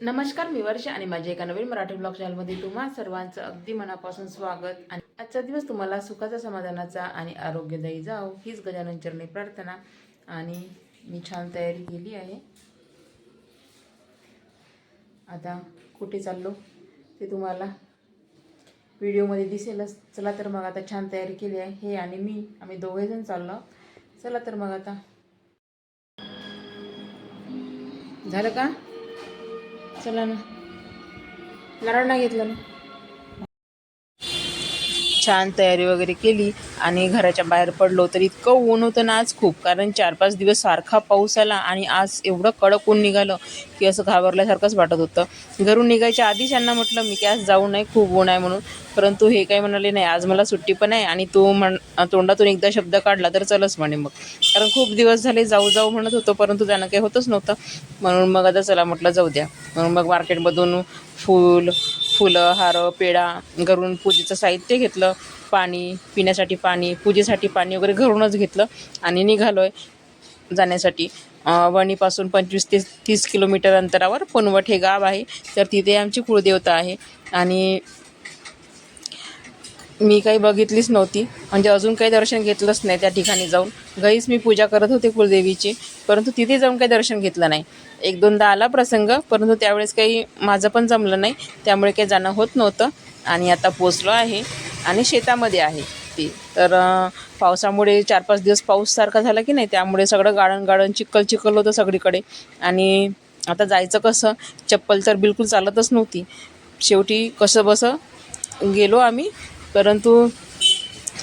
नमस्कार मी वर्ष आणि माझ्या एका नवीन मराठी ब्लॉग चॅनलमध्ये तुम्हा सर्वांचं अगदी मनापासून स्वागत आणि आजचा दिवस तुम्हाला सुखाचा समाधानाचा आणि आरोग्यदायी जाओ हीच गजानन चरणी प्रार्थना. आणि मी छान तयारी केली आहे. आता कुठे चाललो ते तुम्हाला व्हिडिओमध्ये दिसेलच. चला तर मग आता छान तयारी केली आहे. हे आणि मी आम्ही दोघेजण चाललो. चला तर मग आता. झालं का? चला ना. नारळ नाही घेतलं ना. छान तयारी वगैरे केली आणि घराच्या बाहेर पडलो तर इतकं ऊन होतं ना आज खूप. कारण चार पाच दिवस सारखा पाऊस आला आणि आज एवढं कडक ऊन निघालं की असं घाबरल्यासारखंच वाटत होतं. घरून निघायच्या आधीच यांना म्हटलं मी की आज जाऊ नये खूप ऊन आहे म्हणून. परंतु हे काही म्हणाले नाही आज मला सुट्टी पण आहे आणि तू म्हण तोंडातून एकदा शब्द काढला तर चलच म्हणे मग. कारण खूप दिवस झाले जाऊ जाऊ म्हणत होतो परंतु त्यांना काही होतच नव्हतं. म्हणून मग आता चला म्हटलं जाऊ द्या. म्हणून मग मार्केटमधून फूल फुलं हार पेढा घरून पूजेचं साहित्य घेतलं पाणी पिण्यासाठी पाणी पूजेसाठी पाणी वगैरे घरूनच घेतलं आणि निघालो आहे जाण्यासाठी वणीपासून पंचवीस ते तीस किलोमीटर अंतरावर पुनवट हे गाव आहे. तर तिथे आमची कुळदेवता आहे आणि मी काही बघितलीच नव्हती. म्हणजे अजून काही दर्शन घेतलंच नाही त्या ठिकाणी जाऊन. घरीच मी पूजा करत होते कुलदेवीची. परंतु तिथे जाऊन काही दर्शन घेतलं नाही. एक दोनदा आला प्रसंग परंतु त्यावेळेस काही माझं पण जमलं नाही. त्यामुळे काही जाणं होत नव्हतं. आणि आता पोचलो आहे आणि शेतामध्ये आहे ती. तर पावसामुळे चार पाच दिवस पाऊस सारखा झाला की नाही त्यामुळे सगळं गाळण गाळण चिखल चिखल होतं सगळीकडे. आणि आता जायचं कसं? चप्पल तर बिलकुल चालतच नव्हती. शेवटी कसं बसं गेलो आम्ही. परंतु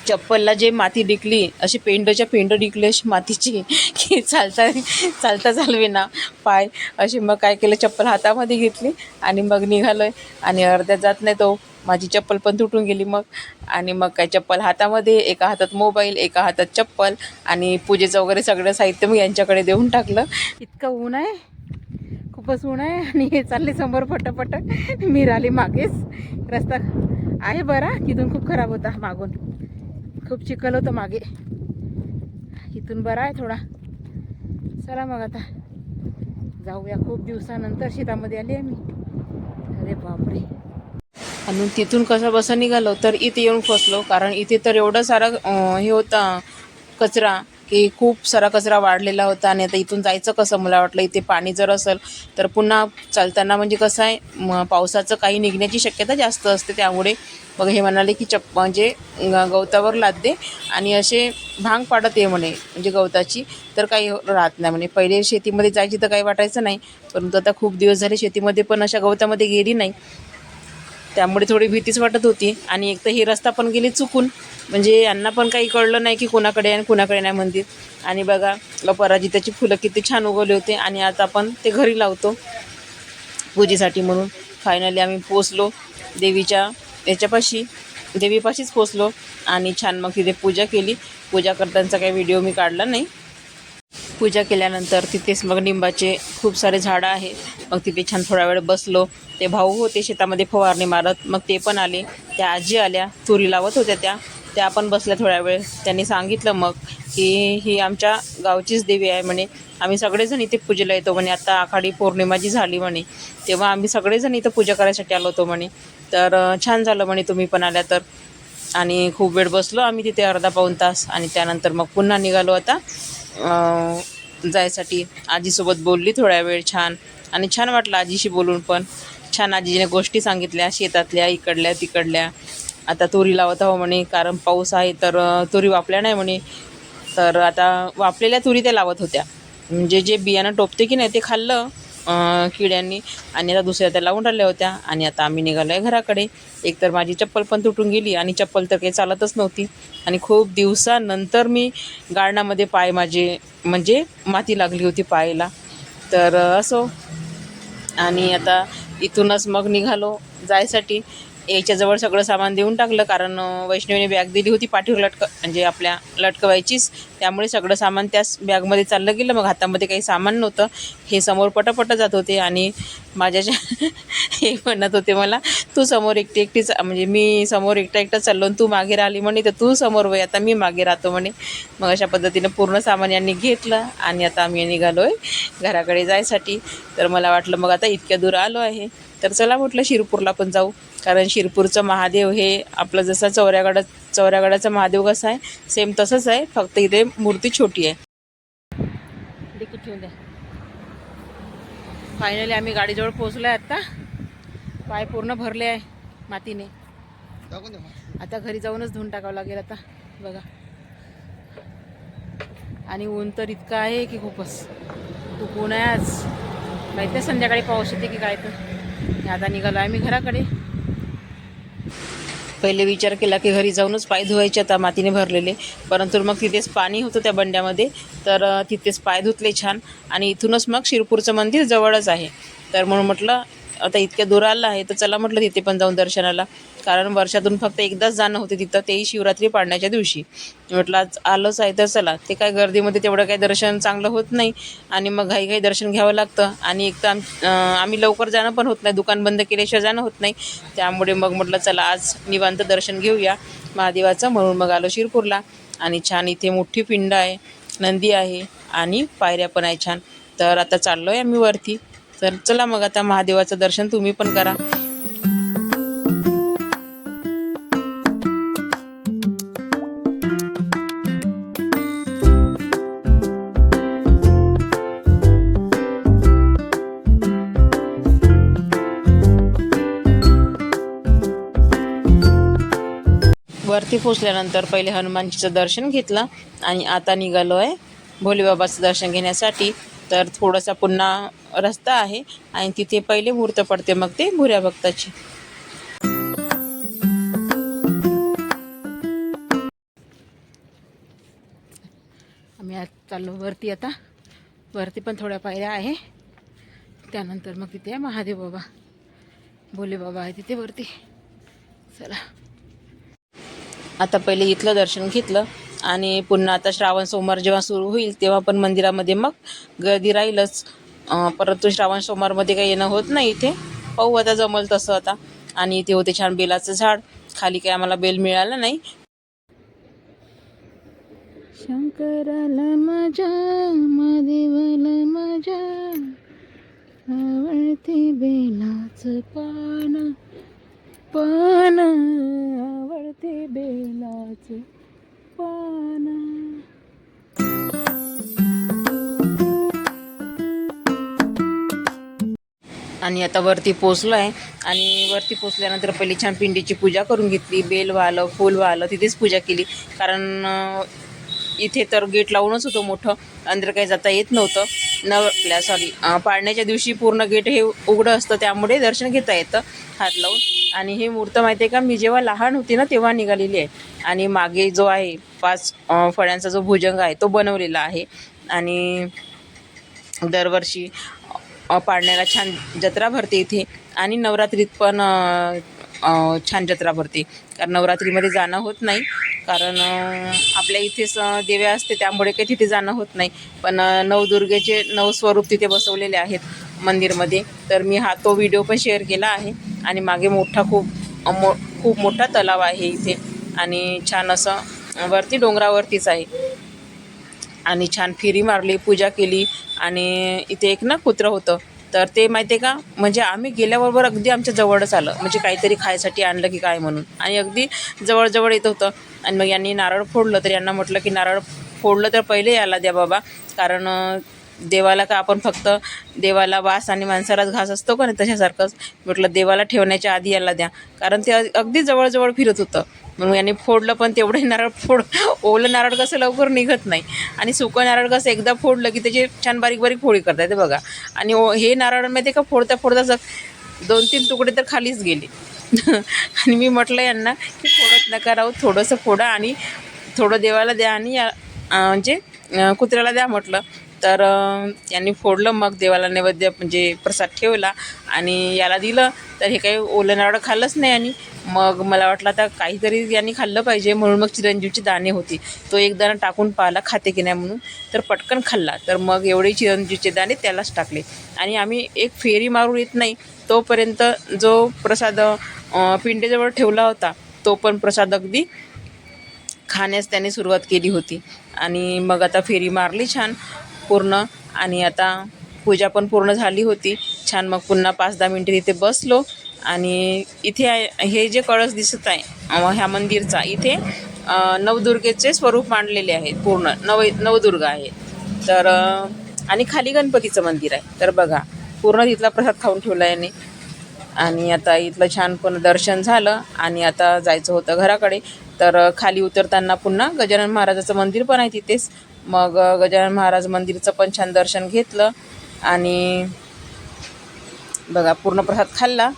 चप्पलला जे माती डिकली अशी पेंडच्या पेंड डिकली अशी मातीची की चालता चालता चालवे ना पाय. अशी मग काय केलं चप्पल हातामध्ये घेतली आणि मग निघालो आहे आणि अर्ध्या जात नाही तो. माझी चप्पल पण तुटून गेली मग. आणि मग काय चप्पल हातामध्ये एका हातात मोबाईल एका हातात चप्पल आणि पूजेचं वगैरे सगळं साहित्य मी यांच्याकडे देऊन टाकलं. इतकं ऊन आहे. खूपच ऊन आहे. आणि हे चालले समोर पटपट मी राहिली मागेच. रस्ता आहे बरा तिथून खूप खराब होता मागून. खूप चिखल होतं मागे. इथून बरा आहे थोडा. चला मग आता. जाऊया खूप दिवसानंतर शेतामध्ये आली आहे मी. अरे बापरे. आणि तिथून कसं बसं निघालो तर इथे येऊन फसलो कारण इथे तर एवढं सारं हे होतं कचरा. की खूप सारा कचरा वाढलेला होता आणि आता इथून जायचं कसं? मला वाटलं इथे पाणी जर असेल तर पुन्हा चालताना म्हणजे कसं आहे म, पावसाचं काही निघण्याची शक्यता जास्त असते. त्यामुळे मग हे म्हणाले की चप्प म्हणजे ग- गवतावर लाद दे आणि असे भांग पाडत ये म्हणे म्हणजे गवताची. तर काही राहत नाही म्हणे. पहिले शेतीमध्ये जायची तर काही वाटायचं नाही परंतु आता खूप दिवस झाले शेतीमध्ये पण अशा गवतामध्ये गेली नाही. त्यामुळे थोडी भीतीच वाटत होती. आणि एक तर ही रस्ता पण गेली चुकून. म्हणजे यांना पण काही कळलं नाही की कोणाकडे आहे आणि कोणाकडे नाही मंदिर आणि बघा अपराजिताची फुलं किती छान उगवले होते. आणि आता आपण ते घरी लावतो. पूजेसाठी म्हणून. फायनली आम्ही पोचलो देवीच्या याच्यापाशी देवीपाशीच पोचलो आणि छान मग तिथे पूजा केली. पूजा करतानाचा काही व्हिडिओ मी काढला नाही. पूजा केल्यानंतर तिथेच मग निंबाचे खूप सारे झाडं आहेत. मग तिथे छान थोडा वेळ बसलो. ते भाऊ होते शेतामध्ये फवारणी मारत मग ते पण आले. त्या आजी आल्या तुरी लावत होत्या त्या. त्या पण बसल्या थोड्या वेळ. त्यांनी सांगितलं मग की ही आमच्या गावचीच देवी आहे म्हणे. आम्ही सगळेजण इथे पूजेला येतो म्हणे. आता आखाडी पौर्णिमा जी झाली म्हणे. तेव्हा आम्ही सगळेजण इथं पूजा करायसाठी आलो होतो म्हणे. तर छान झालं म्हणे तुम्ही पण आल्या तर. आणि खूप वेळ बसलो. आम्ही तिथे अर्धा पाऊण तास आणि त्यानंतर मग पुन्हा निघालो आता. जायसाठी आजीसोबत बोलली थोड्या वेळ छान. आणि छान वाटलं आजीशी बोलून पण. छान आजीने गोष्टी सांगितल्या शेतातल्या इकडल्या तिकडल्या. आता तुरी लावत आहो म्हणे कारण पाऊस आहे तर तुरी वापल्या नाही म्हणे. तर आता वापलेल्या तुरी त्या लावत होत्या. म्हणजे जे बियाणं टोपते की नाही ते खाल्लं. किड्यांनी आणि आता दुसऱ्या त्या लावून राहिल्या होत्या. आणि आता आम्ही निघालो आहे घराकडे. एक तर माझी चप्पल पण तुटून गेली आणि चप्पल तर काही चालतच नव्हती. आणि खूप दिवसानंतर मी गार्डनामध्ये पाय माझे म्हणजे माती लागली होती पायाला. तर असो. आणि आता इथूनच मग निघालो जायसाठी. याच्याजवळ सगळं सामान देऊन टाकलं कारण वैष्णवीने बॅग दिली होती पाठीवर लटक म्हणजे आपल्या लटकवायचीच. त्यामुळे सगळं सामान त्याच बॅगमध्ये चाललं गेलं. मग हातामध्ये काही सामान नव्हतं. हे समोर पटापट जात होते आणि माझ्याच्या हे म्हणत होते मला तू समोर एकटी एकटीच म्हणजे मी समोर एकटा एकटा चाललो आणि तू मागे राहिली म्हणे तर तू समोर वय आता मी मागे राहतो म्हणे. मग अशा पद्धतीनं पूर्ण सामान यांनी घेतलं आणि आता आम्ही निघालो आहे घराकडे जायसाठी. तर मला वाटलं मग आता इतक्या दूर आलो आहे. तर चला म्हटलं शिरपूरला पण जाऊ. कारण शिरपूरचं महादेव हे आपलं जसं चौऱ्यागडा चौऱ्यागडाचं महादेव कसं आहे सेम तसंच आहे. फक्त इथे मूर्ती छोटी आहे. फायनली आम्ही गाडीजवळ पोहोचलो आहे आत्ता पाय पूर्ण भरले आहे मातीने. आता घरी जाऊनच धुवून टाकावं लागेल आता. बघा. आणि ऊन तर इतकं आहे की खूपच. खूप ऊन आहे आज? माहिती आहे संध्याकाळी पाऊस येते की काय तर. आता निघालो आहे मी घराकडे. पहिले विचार केला की घरी जाऊनच पाय धुवायचे आता मातीने भरलेले. परंतु मग तिथेच पाणी होतं त्या बंड्यामध्ये. तर तिथेच पाय धुतले छान. आणि इथूनच मग शिरपूरचं मंदिर जवळच आहे. तर म्हणून म्हटलं आता इतक्या दूर आहे तर चला म्हटलं तिथे पण जाऊन दर्शनाला. कारण वर्षातून फक्त एकदाच जाणं होते तिथं तेही शिवरात्री पाडण्याच्या दिवशी. म्हटलं आज आलंच आहे तर चला. ते काय गर्दीमध्ये तेवढं काही दर्शन चांगलं होत नाही. आणि मग घाई घाई दर्शन घ्यावं लागतं. आणि एक तर आम आम्ही लवकर जाणं पण होत नाही. दुकान बंद केल्याशिवाय जाणं होत नाही. त्यामुळे मग म्हटलं चला आज निवांत दर्शन घेऊया. महादेवाचं म्हणून मग आलो शिरपूरला. आणि छान इथे मोठी पिंड आहे नंदी आहे आणि पायऱ्या पण आहे छान. तर आता चाललो आहे आम्ही वरती. तर चला मग आता महादेवाचं दर्शन तुम्ही पण करा. वरती पोचल्यानंतर पहिले हनुमानजीचं दर्शन घेतलं आणि आता निघालो आहे भोलेबाबाचं दर्शन घेण्यासाठी. तर थोडासा पुन्हा रस्ता आहे आणि तिथे पहिले मूर्त पडते मग ते भुऱ्या भक्ताची. आम्ही आज चाललो वरती आता. वरती पण थोड्या पायऱ्या आहे. त्यानंतर मग तिथे आहे महादेव बाबा भोले बाबा आहे तिथे वरती. चला. आता पहिले इथलं दर्शन घेतलं. आणि पुन्हा आता श्रावण सोमवार जेव्हा सुरू होईल तेव्हा पण मंदिरामध्ये मग गर्दी राहीलच. परंतु श्रावण सोमवारमध्ये काही येणं होत नाही इथे. पाहू आता जमल तसं आता. आणि इथे होते छान बेलाचं झाड. खाली काही आम्हाला बेल मिळालं नाही. शंकराला माझ्या महादेवाला माझ्या आवडते बेलाचं पान पान आवडते बेलाचं पान। आणि आता वरती पोचलो आहे आणि वरती पोचल्यानंतर पहिली छान पिंडीची पूजा करून घेतली. बेल वाहलं फूल वाहलं तिथेच पूजा केली. कारण इथे तर गेट लावूनच होतं मोठं. अंदर काही जाता येत नव्हतं. न आपल्या सॉरी पाळण्याच्या दिवशी पूर्ण गेट हे उघडं असतं त्यामुळे दर्शन घेता येतं हात लावून. आणि ही मूर्त माहिती आहे का मी जेव्हा लहान होती ना तेव्हा निघालेली आहे. आणि मागे जो आहे पाच फळ्यांचा जो भुजंग आहे तो बनवलेला आहे. आणि दरवर्षी पाळण्याला छान जत्रा भरते इथे. आणि नवरात्रीत पण छान जत्रा भरते. कारण नवरात्रीमध्ये जाणं होत नाही. कारण आपल्या इथेच देवे देव्या असते त्यामुळे काही तिथे जाणं होत नाही. पण नवदुर्गेचे नऊ स्वरूप तिथे बसवलेले आहेत मंदिरमध्ये. तर मी हा तो व्हिडिओ पण शेअर केला आहे. आणि मागे मोठा खूप मो खूप मोठा तलाव आहे इथे. आणि छान असं वरती डोंगरावरतीच आहे. आणि छान फेरी मारली पूजा केली. आणि इथे एक ना कुत्रं होतं. तर ते माहिती आहे का? म्हणजे आम्ही गेल्याबरोबर अगदी आमच्या जवळच आलं. म्हणजे काहीतरी खायसाठी आणलं की काय म्हणून. आणि अगदी जवळजवळ येत होतं. आणि मग यांनी नारळ फोडलं तर यांना म्हटलं की नारळ फोडलं तर पहिले याला द्या बाबा. कारण देवाला का आपण फक्त देवाला वास आणि माणसालाच घास असतो का नाही तशासारखंच म्हटलं देवाला ठेवण्याच्या आधी याला द्या. कारण ते अगदी जवळजवळ फिरत होतं. मग यांनी फोडलं पण तेवढं नारळ फोड ओलं नारळ कसं लवकर निघत नाही. आणि सुकं नारळ कसं एकदा फोडलं की त्याची छान बारीक बारीक फोडी करता येते बघा. आणि ओ- हे नारळ माहिती का फोडता फोडता स- दोन तीन तुकडे तर खालीच गेले. आणि मी म्हटलं यांना की फोडत नका राहू थोडंसं फोडा आणि थोडं देवाला द्या आणि म्हणजे कुत्र्याला द्या म्हटलं. तर यांनी फोडलं मग देवाला नैवेद्य म्हणजे प्रसाद ठेवला आणि याला दिलं. तर हे काही ओलं नारळ खाल्लंच नाही आणि मग मला वाटलं आता काहीतरी यांनी खाल्लं पाहिजे. म्हणून मग चिरंजीवची दाणे होती. तो एक दाणा टाकून पाहिला खाते की नाही म्हणून. तर पटकन खाल्ला. तर मग एवढे चिरंजीवचे दाणे त्यालाच टाकले. आणि आम्ही एक फेरी मारून येत नाही. तोपर्यंत जो प्रसाद पिंडेजवळ ठेवला होता तो पण प्रसाद अगदी खाण्यास त्याने सुरुवात केली होती. आणि मग आता फेरी मारली छान. पूर्ण आणि आता पूजा पण पूर्ण झाली होती. छान मग पुन्हा पाच दहा मिनटं तिथे बसलो आणि इथे आहे- हे जे कळस दिसत आहे ह्या मंदिरचा इथे नवदुर्गेचे स्वरूप मांडलेले आहेत पूर्ण. नव नवदुर्ग आहे. तर आणि खाली गणपतीचं मंदिर आहे. तर बघा पूर्ण तिथला प्रसाद खाऊन ठेवला याने. आणि आता इथलं छान पण दर्शन झालं आणि आता जायचं होतं घराकडे. तर खाली उतरताना पुन्हा गजानन महाराजाचं मंदिर पण आहे तिथेच. मग गजानन महाराज मंदिरचं पण छान दर्शन घेतलं आणि बघा पूर्ण प्रसाद खाल्ला.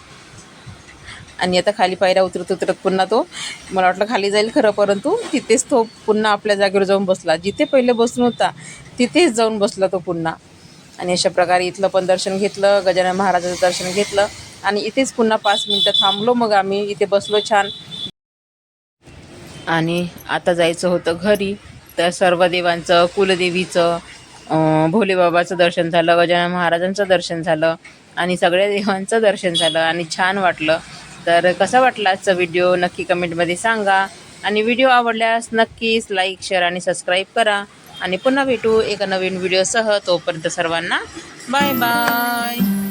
आणि आता खाली पायऱ्या उतरत उतरत पुन्हा तो मला वाटलं खाली जाईल खरं परंतु तिथेच तो पुन्हा आपल्या जागेवर जाऊन बसला. जिथे पहिले बसून होता तिथेच जाऊन बसला तो पुन्हा. आणि अशा प्रकारे इथलं पण दर्शन घेतलं गजानन महाराजाचं दर्शन घेतलं आणि इथेच पुन्हा पाच मिनटं थांबलो. मग आम्ही इथे बसलो छान. आणि आता जायचं होतं घरी. तर सर्व देवांचं कुलदेवीचं भोलेबाबाचं दर्शन झालं गजानन महाराजांचं दर्शन झालं आणि सगळ्या देवांचं दर्शन झालं आणि छान वाटलं. तर कसा वाटला आजचा व्हिडिओ? नक्की कमेंटमध्ये सांगा. आणि व्हिडिओ आवडल्यास नक्कीच लाईक शेअर आणि सबस्क्राईब करा. आणि पुन्हा भेटू एका नवीन व्हिडिओसह. तोपर्यंत सर्वांना बाय बाय.